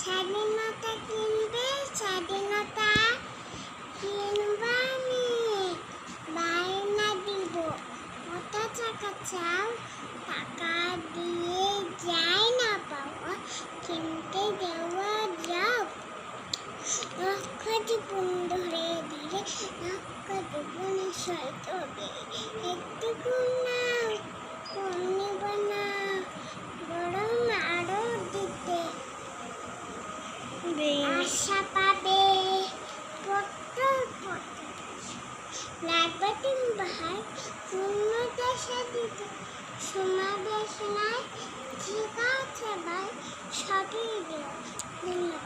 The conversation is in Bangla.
স্বাধীনতা কিনবে, স্বাধীনতা কিনবা আমি বায়না দিব। কত টাকা চাও, টাকা দিয়ে যাই না পাওয়া, কিনতে দেওয়া যাও। লক্ষ জীবন ধরে ধীরে লক্ষ জীবনে সহিত হবে। একটু নাও কমিব না বরং আরও দিতে আশা পাবে। পটল পটল। লাগবে ভাই পূর্ণ দেশে দিতে। সমাবেশ নাই। ঠিক আছে ভাই সবই দিও